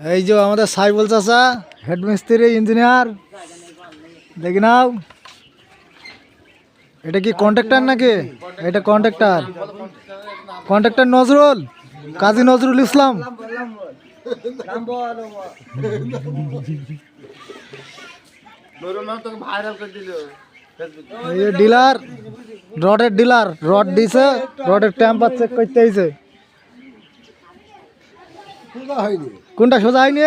এই যে আমাদের সাইবল চাষা হেড মিস্ত্রি ইঞ্জিনিয়ার। দেখি নাও। এটা কি কন্ট্রাক্টর নাকি? এটা contractor contractor Nazrul Kazi Nazrul Islam. Dealer রডের ডিলার রড দিছে রডের টেম্পার চেক করতে কোনটা সোজা হয়নি?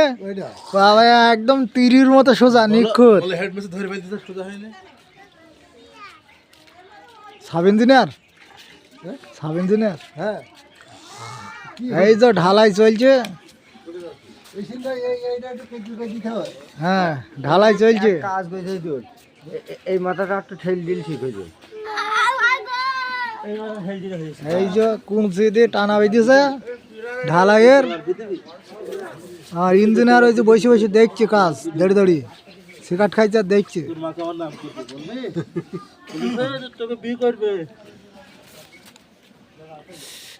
বাবা একদম তিরির মতো সোজা নিখুঁত। সাব ইঞ্জিনিয়ার সাব ইঞ্জিনিয়ার হ্যাঁ। এই যে ঢালাই চলছে। হ্যাঁ ঢালাই চলছে। কাজ এই মাথাটা একটু ঠেল দিল ঠিক হয়ে এই যে কুঞ্চি দিয়ে টানা বেঁধেছে। ঢালাইয়ের আর ইঞ্জিনিয়ার ওই যে বসে বসে দেখছে কাজ দাঁড়িয়ে দাঁড়িয়ে সিগারেট খাইছে আর দেখছে।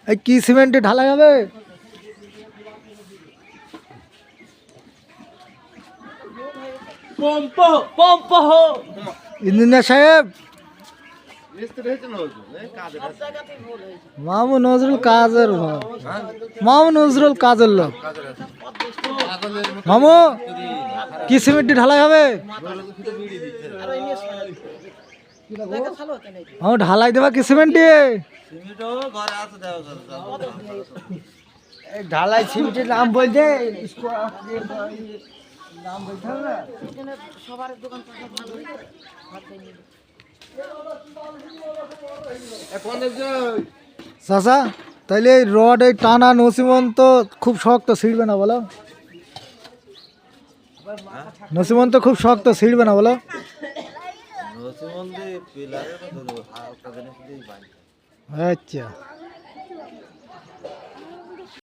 এই কি সিমেন্টে ঢালাই হবে? ইঞ্জিনিয়ার সাহেব মামু নজরুল কাজের মামু নজরুল কাজের লোক। মামু কি সিমেন্টটি ঢালাই হবে? মামু ঢালাই দেবা কি সিমেন্টটি? ঢালাই সিমেন্টের নাম বলছে নাম বলতে হবে না? চাচা তাইলে এই রড এই টানা নসিমন্ত খুব শক্ত ছিঁড়বে না বলো। নসিমন্ত খুব শক্ত ছিঁড়বে না বলো। আচ্ছা।